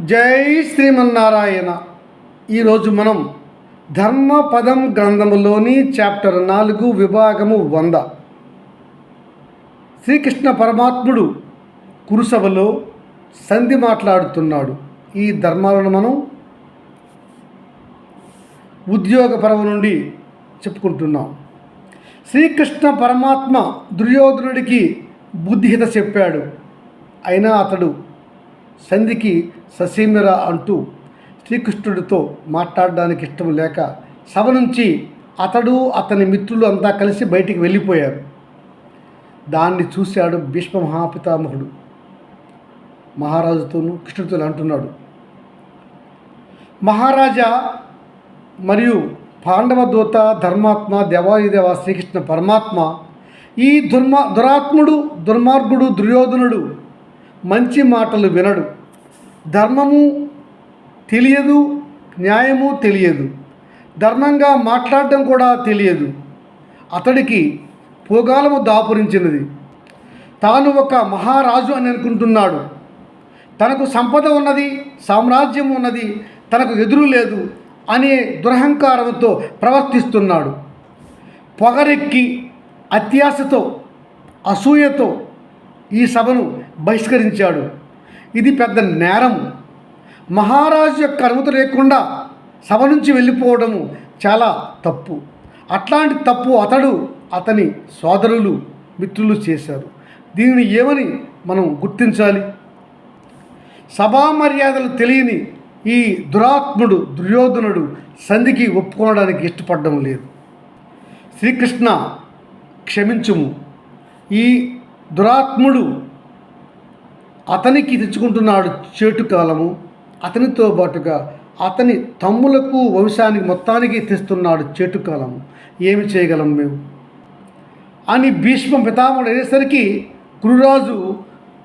జై శ్రీమన్నారాయణ. ఈరోజు మనం ధర్మపదం గ్రంథములోని చాప్టర్ నాలుగు విభాగము వంద. శ్రీకృష్ణ పరమాత్ముడు కురుసభలో సంధి మాట్లాడుతున్నాడు. ఈ ధర్మాలను మనం ఉద్యోగ పర్వం నుండి చెప్పుకుంటున్నాం. శ్రీకృష్ణ పరమాత్మ దుర్యోధనుడికి బుద్ధిహిత చెప్పాడు. అయినా అతడు సంధికి ససీమిర అంటూ శ్రీకృష్ణుడితో మాట్లాడడానికి ఇష్టం లేక సభ నుంచి అతడు అతని మిత్రులు అంతా కలిసి బయటికి వెళ్ళిపోయారు. దాన్ని చూశాడు భీష్మ మహాపితామహుడు. మహారాజుతోనూ కృష్ణుడితో అంటున్నాడు. మహారాజా మరియు పాండవ దూత ధర్మాత్మ దేవాయుదేవ శ్రీకృష్ణ పరమాత్మ ఈ దుర్మా దురాత్ముడు దుర్మార్గుడు దుర్యోధనుడు మంచి మాటలు వినడు. ధర్మము తెలియదు న్యాయము తెలియదు. ధర్మంగా మాట్లాడడం కూడా తెలియదు. అతడికి పోగాలము దాపురించినది. తాను ఒక మహారాజు అని అనుకుంటున్నాడు. తనకు సంపద ఉన్నది సామ్రాజ్యం ఉన్నది తనకు ఎదురు లేదు అనే దురహంకారంతో ప్రవర్తిస్తున్నాడు. పొగరెక్కి అత్యాశతో అసూయతో ఈ సభను బహిష్కరించాడు. ఇది పెద్ద నేరం. మహారాజు యొక్క అనుమతి లేకుండా సభ నుంచి వెళ్ళిపోవడము చాలా తప్పు. అట్లాంటి తప్పు అతడు అతని సోదరులు మిత్రులు చేశారు. దీనిని ఏమని మనం గుర్తించాలి? సభా మర్యాదలు తెలియని ఈ దురాత్ముడు దుర్యోధనుడు సంధికి ఒప్పుకోవడానికి ఇష్టపడడం లేదు. శ్రీకృష్ణ క్షమించుము. ఈ దురాత్ముడు అతనికి తెచ్చుకుంటున్నాడు చేటు కాలము. అతనితో పాటుగా అతని తమ్ములకు వంశానికి మొత్తానికి తెస్తున్నాడు చేటు కాలము. ఏమి చేయగలం మేము? అని భీష్మ పితామహుడు అనేసరికి కురురాజు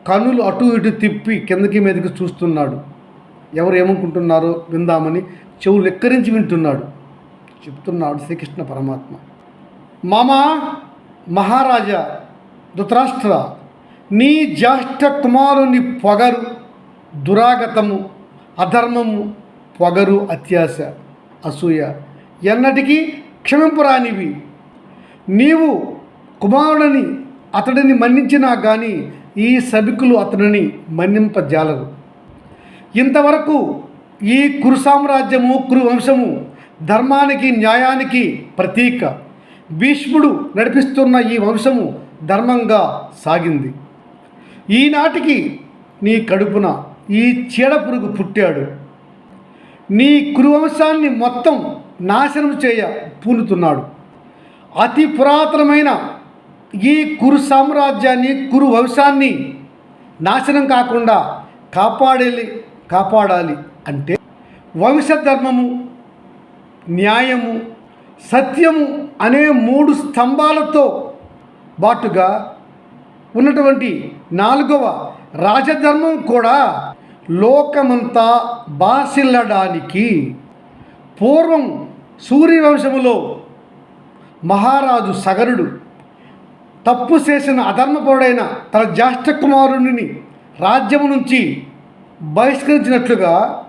కనులు అటు ఇటు తిప్పి కిందకి మీదకి చూస్తున్నాడు. ఎవరు ఏమనుకుంటున్నారో విందామని చెవులు ఎక్కరించి వింటున్నాడు. చెప్తున్నాడు శ్రీకృష్ణ పరమాత్మ. మామ మహారాజా ధృతరాష్ట్ర నీ జ్యేష్ఠ కుమారుని పొగరు దురాగతము అధర్మము పొగరు అత్యాశ అసూయ ఎన్నటికీ క్షమింపురానివి నీవు కుమారుడని అతడిని మన్నించినా కానీ ఈ సభికులు అతనిని మన్నింపజాలరు. ఇంతవరకు ఈ కురు సామ్రాజ్యము కురు వంశము ధర్మానికి న్యాయానికి ప్రతీక. భీష్ముడు నడిపిస్తున్న ఈ వంశము ధర్మంగా సాగింది. ఈనాటికి నీ కడుపున ఈ చీడ పురుగు పుట్టాడు. నీ కురువంశాన్ని మొత్తం నాశనం చేయ పూనుతున్నాడు. అతి పురాతనమైన ఈ కురు సామ్రాజ్యాన్ని కురు వంశాన్ని నాశనం కాకుండా కాపాడాలి కాపాడాలి అంటే వంశధర్మము న్యాయము సత్యము అనే మూడు స్తంభాలతో బాటుగా ఉన్నటువంటి నాలుగవ రాజధర్మం కూడా లోకమంతా బాసిల్లడానికి పూర్వం సూర్యవంశములో మహారాజు సగరుడు తప్పు చేసిన అధర్మపరుడైన తన జ్యేష్ఠ కుమారుని రాజ్యము నుంచి బహిష్కరించినట్లుగా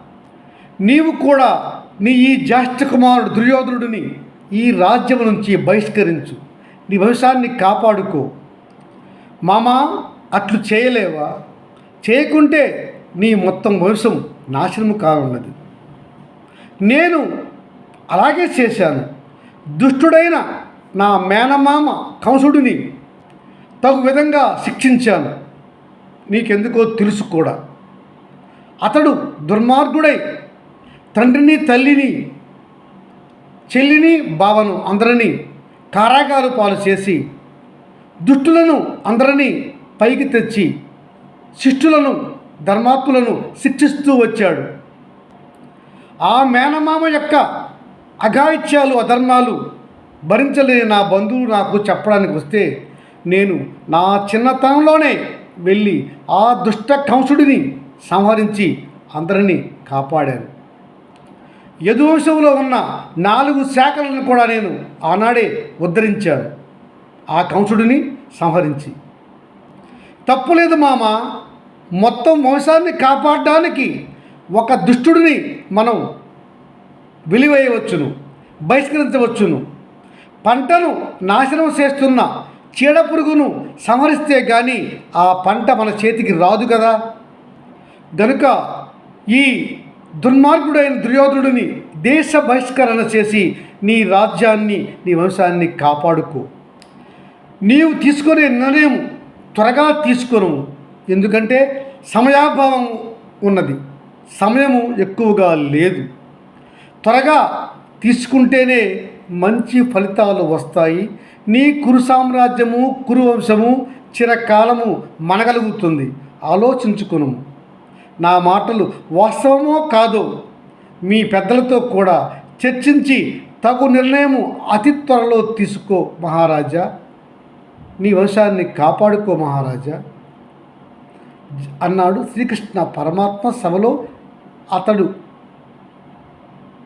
నీవు కూడా నీ ఈ జ్యేష్ఠ కుమారుడు దుర్యోధనుడిని ఈ రాజ్యం నుంచి బహిష్కరించు. నీ వంశాన్ని కాపాడుకో. మామా అట్లు చేయలేవా? చేయకుంటే నీ మొత్తం వంశం నాశనం కానున్నది. నేను అలాగే చేశాను. దుష్టుడైన నా మేనమామ కంసుడిని తగు విధంగా శిక్షించాను. నీకెందుకో తెలుసు కూడా. అతడు దుర్మార్గుడై తండ్రిని తల్లిని చెల్లిని బావను అందరినీ కారాగారు పాలు చేసి దుష్టులను అందరినీ పైకి తెచ్చి శిష్టులను ధర్మాత్ములను శిక్షిస్తూ వచ్చాడు. ఆ మేనమామ యొక్క అఘాయిత్యాలు అధర్మాలు భరించలేని నా బంధువు నాకు చెప్పడానికి వస్తే నేను నా చిన్నతనంలోనే వెళ్ళి ఆ దుష్ట కంసుడిని సంహరించి అందరినీ కాపాడాను. యదువంశంలో ఉన్న నాలుగు శాఖలను కూడా నేను ఆనాడే ఉద్ధరించాను. ఆ కంసుడిని సంహరించి తప్పులేదు మామ. మొత్తం వంశాన్ని కాపాడడానికి ఒక దుష్టుడిని మనం విలువేయవచ్చును బహిష్కరించవచ్చును. పంటను నాశనం చేస్తున్న చీడ పురుగును సంహరిస్తే కానీ ఆ పంట మన చేతికి రాదు కదా. గనుక ఈ దుర్మార్గుడైన దుర్యోధనుడిని దేశ బహిష్కరణ చేసి నీ రాజ్యాన్ని నీ వంశాన్ని కాపాడుకో. నీవు తీసుకునే నిర్ణయం త్వరగా తీసుకొను. ఎందుకంటే సమయాభావం ఉన్నది. సమయము ఎక్కువగా లేదు. త్వరగా తీసుకుంటేనే మంచి ఫలితాలు వస్తాయి. నీ కురు సామ్రాజ్యము కురు వంశము చిరకాలము మనగలుగుతుంది. ఆలోచించుకును. నా మాటలు వాస్తవమో కాదో మీ పెద్దలతో కూడా చర్చించి తగు నిర్ణయము అతి త్వరలో తీసుకో మహారాజా. నీ వంశాన్ని కాపాడుకో మహారాజా. అన్నాడు శ్రీకృష్ణ పరమాత్మ సభలో అతడు.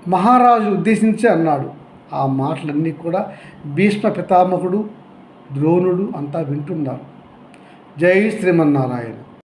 మహారాజు ఉద్దేశించి అన్నాడు. ఆ మాటలన్నీ కూడా భీష్మ పితామహుడు ద్రోణుడు అంతా వింటున్నారు. జై శ్రీమన్నారాయణ.